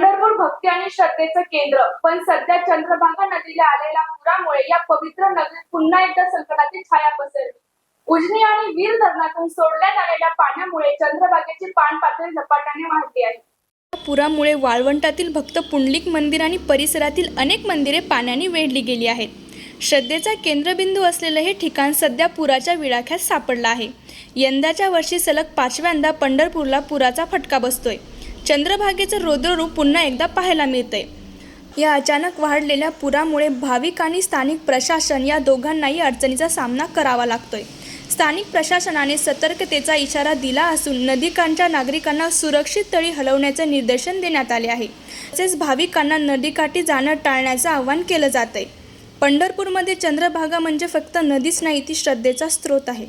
भक्ती आणि श्रद्धेचं केंद्र. पण सध्या चंद्रभागा नदीला आलेल्या पुरामुळे या पवित्र नगरीत पुन्हा एकदा संकटाची छाया पसरली. उजनी आणि वीर धरणातून सोडण्यात आलेल्या पाण्यामुळे चंद्रभागेची पाण पातळी झपाट्याने वाढली आहे. पुरामुळे वाळवंटातील भक्त पुंडलिक मंदिर आणि परिसरातील अनेक मंदिरे पाण्याने वेढली गेली आहेत. श्रद्धेचा केंद्रबिंदू असलेलं हे ठिकाण सध्या पुराच्या विळाख्यात सापडलं आहे. यंदाच्या वर्षी सलग पाचव्यांदा पंढरपूरला पुराचा फटका बसतोय. चंद्रभागेचं रौद्ररूप पुन्हा एकदा पाहायला मिळतंय. या अचानक वाढलेल्या पुरामुळे भाविक आणि स्थानिक प्रशासन या दोघांनाही अडचणीचा सामना करावा लागतोय. स्थानिक प्रशासनाने सतर्कतेचा इशारा दिला असून नदीकाठच्या नागरिकांना सुरक्षित तळी हलवण्याचे निर्देशन देण्यात आले आहे. तसेच भाविकांना नदीकाठी जाणं टाळण्याचं आवाहन केलं जात आहे पंढरपूरमध्ये चंद्रभागा म्हणजे फक्त नदीच नाही ती श्रद्धेचा स्रोत आहे.